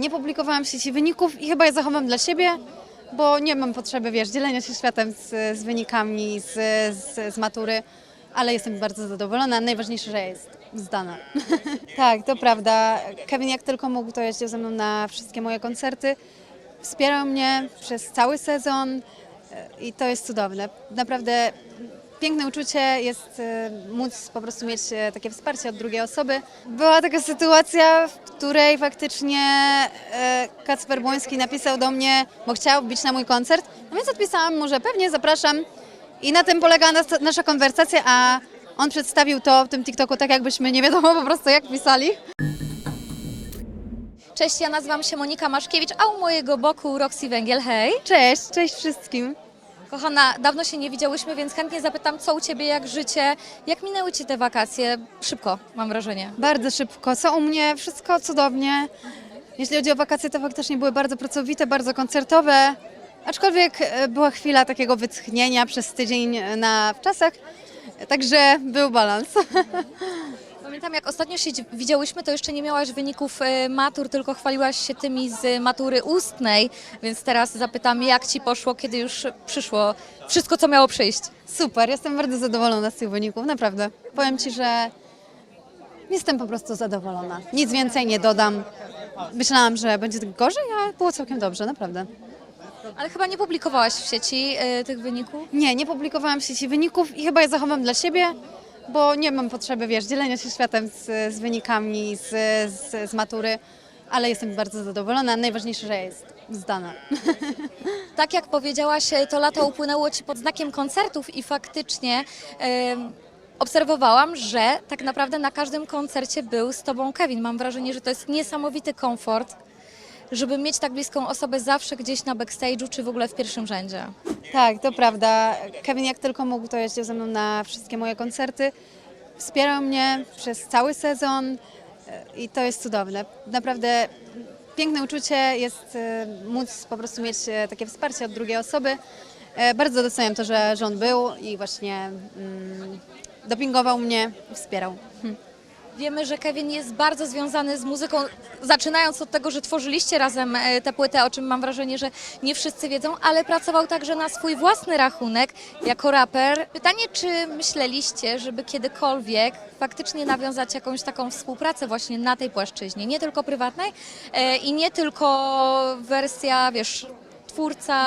Nie, publikowałam w sieci wyników i chyba je zachowam dla siebie, bo nie mam potrzeby, wiesz, dzielenia się światem z, z wynikami z, z, z matury, ale jestem bardzo zadowolona. Najważniejsze, że jest zdana. tak, to prawda. Kevin jak tylko mógł, to jeździł ze mną na wszystkie moje koncerty. Wspierał mnie przez cały sezon e, i to jest cudowne. Naprawdę piękne uczucie jest e, móc po prostu mieć e, takie wsparcie od drugiej osoby. Była taka sytuacja, w której faktycznie e, Kacper Błoński napisał do mnie, bo chciał wbić na mój koncert, no więc odpisałam mu, że pewnie zapraszam i na tym polega nas, nasza konwersacja, a on przedstawił to w tym TikToku tak jakbyśmy nie wiadomo po prostu jak pisali. Cześć, ja nazywam się Monika Maszkiewicz, a u mojego boku Roxy Węgiel. Hej! Cześć, cześć wszystkim. Kochana, dawno się nie widziałyśmy, więc chętnie zapytam, co u Ciebie, jak życie, jak minęły Ci te wakacje? Szybko, mam wrażenie. Bardzo szybko. Co u mnie? Wszystko cudownie. Jeśli chodzi o wakacje, to faktycznie były bardzo pracowite, bardzo koncertowe. Aczkolwiek e, była chwila takiego wytchnienia przez tydzień na wczasach. Także był balans. Pamiętam, jak ostatnio się dzi- widziałyśmy, to jeszcze nie miałaś wyników e, matur, tylko chwaliłaś się tymi z matury ustnej, więc teraz zapytam, jak Ci poszło, kiedy już przyszło wszystko, co miało przyjść? Super, jestem bardzo zadowolona z tych wyników, naprawdę. Powiem Ci, że jestem po prostu zadowolona. Nic więcej nie dodam. Myślałam, że będzie gorzej, a było całkiem dobrze, naprawdę. Ale chyba nie publikowałaś w sieci e, tych wyników? Nie, nie publikowałam w sieci wyników i chyba je zachowam dla siebie, bo nie mam potrzeby, wiesz, dzielenia się światem z, z wynikami z, z, z matury, ale jestem bardzo zadowolona. Najważniejsze, że jest zdana. Tak jak powiedziałaś, e, to lato upłynęło Ci pod znakiem koncertów i faktycznie obserwowałam, że tak naprawdę na każdym koncercie był z Tobą Kevin. Mam wrażenie, że to jest niesamowity komfort, żeby mieć tak bliską osobę zawsze gdzieś na backstage'u czy w ogóle w pierwszym rzędzie. Tak, to prawda. Kevin jak tylko mógł, to jeździł ze mną na wszystkie moje koncerty. Wspierał mnie przez cały sezon e, i to jest cudowne. Naprawdę piękne uczucie jest e, móc po prostu mieć e, takie wsparcie od drugiej osoby. Bardzo doceniam to, że, on był i właśnie mm, dopingował mnie i wspierał. Hm. Wiemy, że Kevin jest bardzo związany z muzyką, zaczynając od tego, że tworzyliście razem e, tę płytę, o czym mam wrażenie, że nie wszyscy wiedzą, ale pracował także na swój własny rachunek jako raper. Pytanie, czy myśleliście, żeby kiedykolwiek faktycznie nawiązać jakąś taką współpracę właśnie na tej płaszczyźnie, nie tylko prywatnej e, i nie tylko wersja, wiesz, twórca,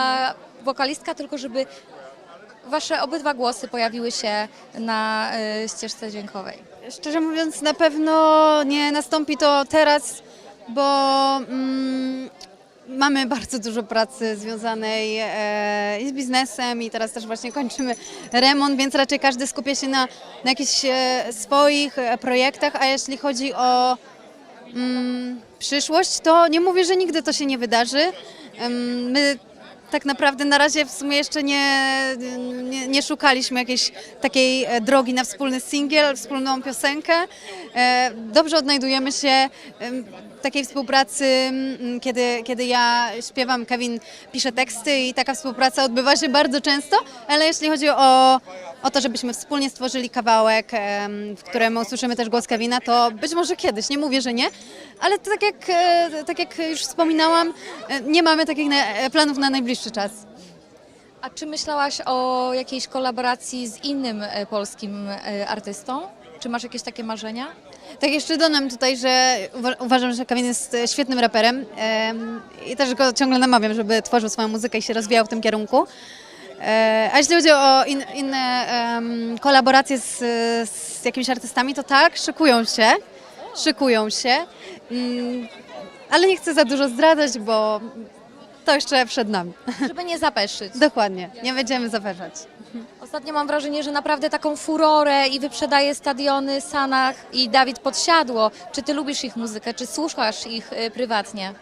wokalistka, tylko żeby wasze obydwa głosy pojawiły się na e, ścieżce dźwiękowej. Szczerze mówiąc, na pewno nie nastąpi to teraz, bo mm, mamy bardzo dużo pracy związanej e, z biznesem i teraz też właśnie kończymy remont, więc raczej każdy skupia się na, na jakichś e, swoich e, projektach, a jeśli chodzi o mm, przyszłość, to nie mówię, że nigdy to się nie wydarzy. My tak naprawdę na razie w sumie jeszcze nie, nie, nie szukaliśmy jakiejś takiej e, drogi na wspólny singiel, wspólną piosenkę. E, Dobrze odnajdujemy się takiej współpracy, mm, kiedy, kiedy ja śpiewam, Kevin pisze teksty i taka współpraca odbywa się bardzo często, ale jeśli chodzi o, o to, żebyśmy wspólnie stworzyli kawałek, w którym usłyszymy też głos Kevina, to być może kiedyś, nie mówię, że nie, ale tak jak, e, tak jak już wspominałam, e, nie mamy takich e, planów na najbliższy czas. A czy myślałaś o jakiejś kolaboracji z innym polskim artystą? Czy masz jakieś takie marzenia? Tak jeszcze dodam tutaj, że uwa- uważam, że Kevin jest e, świetnym raperem em, i też go ciągle namawiam, żeby tworzył swoją muzykę i się rozwijał w tym kierunku. E, A jeśli chodzi o in, inne em, kolaboracje z, z jakimiś artystami, to tak, szykują się, szykują się, Mm, ale nie chcę za dużo zdradzać, bo to jeszcze przed nami. Żeby nie zapeszyć. Dokładnie, nie będziemy zaważać. Ostatnio mam wrażenie, że naprawdę taką furorę i wyprzedaje stadiony Sanach i Dawid Podsiadło. Czy ty lubisz ich muzykę? Czy słuchasz ich e, prywatnie?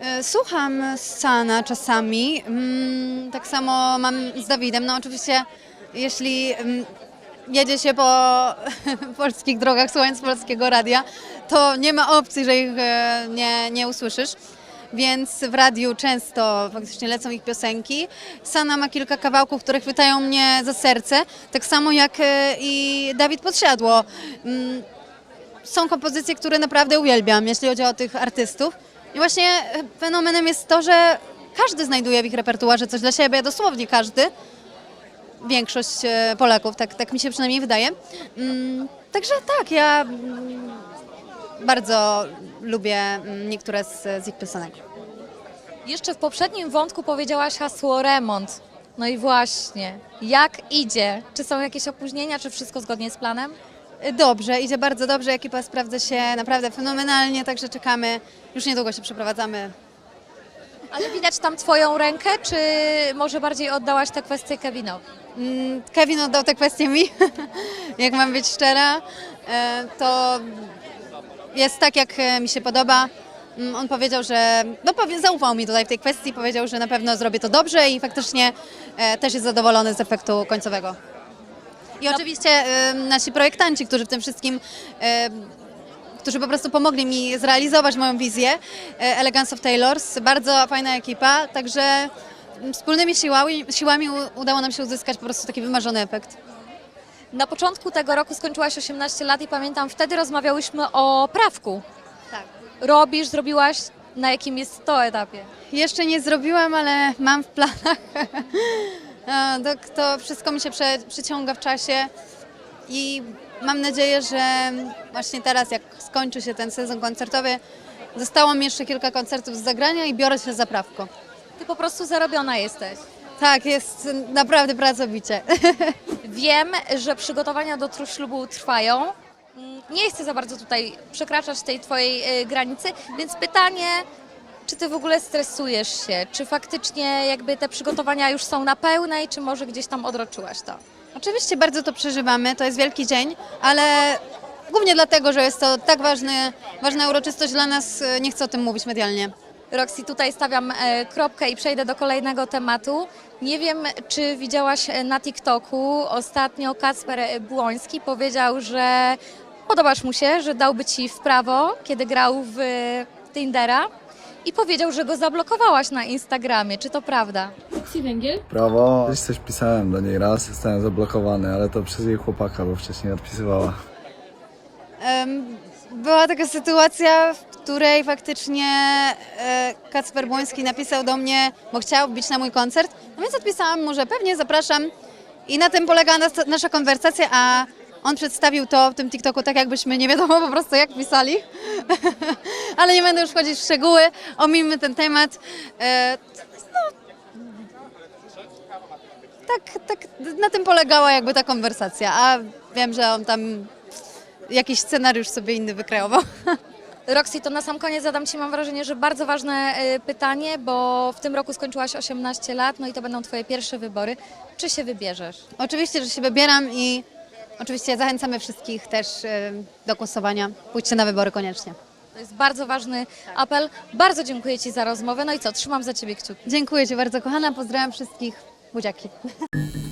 E, Słucham Sana czasami. Mm, Tak samo mam z Dawidem. No oczywiście, jeśli mm, jedzie się po polskich drogach słuchając polskiego radia, to nie ma opcji, że ich e, nie, nie usłyszysz. Więc w radiu często faktycznie lecą ich piosenki. Sana ma kilka kawałków, które chwytają mnie za serce, tak samo jak e, i Dawid Podsiadło. Mm, są kompozycje, które naprawdę uwielbiam, jeśli chodzi o tych artystów. I właśnie fenomenem jest to, że każdy znajduje w ich repertuarze coś dla siebie, dosłownie każdy. Większość e, Polaków, tak, tak mi się przynajmniej wydaje. Mm, Także tak, ja mm, bardzo lubię mm, niektóre z, z ich piosenek. Jeszcze w poprzednim wątku powiedziałaś hasło remont. No i właśnie, jak idzie? Czy są jakieś opóźnienia, czy wszystko zgodnie z planem? Dobrze, idzie bardzo dobrze, ekipa sprawdza się naprawdę fenomenalnie, także czekamy. Już niedługo się przeprowadzamy. Ale widać tam Twoją rękę, czy może bardziej oddałaś tę kwestię Kevinowi? Mm, Kevin oddał tę kwestię mi, jak mam być szczera. E, To jest tak, jak e, mi się podoba. Mm, On powiedział, że no, zaufał mi tutaj w tej kwestii, powiedział, że na pewno zrobię to dobrze i faktycznie e, też jest zadowolony z efektu końcowego. I oczywiście e, nasi projektanci, którzy w tym wszystkim którzy po prostu pomogli mi zrealizować moją wizję. Elegance of Taylors, bardzo fajna ekipa, także mm, wspólnymi siłami, siłami udało nam się uzyskać po prostu taki wymarzony efekt. Na początku tego roku skończyłaś 18 lat i pamiętam, wtedy rozmawiałyśmy o prawku. Tak. Robisz, zrobiłaś, na jakim jest to etapie? Jeszcze nie zrobiłam, ale mam w planach. E, to, to wszystko mi się prze, przyciąga w czasie i mam nadzieję, że właśnie teraz, jak skończy się ten sezon koncertowy, zostało mi jeszcze kilka koncertów z zagrania i biorę się za prawko. Ty po prostu zarobiona jesteś. Tak, jest naprawdę pracowicie. Wiem, że przygotowania do ślubu trwają. Mm, Nie chcę za bardzo tutaj przekraczać tej twojej y, granicy, więc pytanie, czy ty w ogóle stresujesz się? Czy faktycznie jakby te przygotowania już są na pełnej, czy może gdzieś tam odroczyłaś to? Oczywiście bardzo to przeżywamy, to jest wielki dzień, ale głównie dlatego, że jest to tak ważny, ważna uroczystość dla nas, e, nie chcę o tym mówić medialnie. Roxy, tutaj stawiam e, kropkę i przejdę do kolejnego tematu. Nie wiem, czy widziałaś e, na TikToku ostatnio Kacper Błoński powiedział, że podobasz mu się, że dałby ci w prawo, kiedy grał w Tindera i powiedział, że go zablokowałaś na Instagramie. Czy to prawda? Prawo. Kiedyś coś pisałem do niej raz, zostałem zablokowany, ale to przez jej chłopaka, bo wcześniej odpisywała. Była taka sytuacja, w której faktycznie e, Kacper Błoński napisał do mnie, bo chciał bić na mój koncert, no więc odpisałam mu, że pewnie zapraszam i na tym polegała nas, nasza konwersacja, a on przedstawił to w tym TikToku tak, jakbyśmy nie wiadomo po prostu jak pisali. Ale nie będę już wchodzić w szczegóły, omijmy ten temat. E, no, tak, tak, na tym polegała jakby ta konwersacja, a wiem, że on tam jakiś scenariusz sobie inny wykreował. Roxy, to na sam koniec zadam Ci, mam wrażenie, że bardzo ważne e, pytanie, bo w tym roku skończyłaś 18 lat, no i to będą Twoje pierwsze wybory. Czy się wybierzesz? Oczywiście, że się wybieram i oczywiście zachęcamy wszystkich też e, do głosowania. Pójdźcie na wybory koniecznie. To jest bardzo ważny apel. Bardzo dziękuję Ci za rozmowę. No i co, trzymam za Ciebie kciuki. Dziękuję Ci bardzo, kochana. Pozdrawiam wszystkich. Buziaki.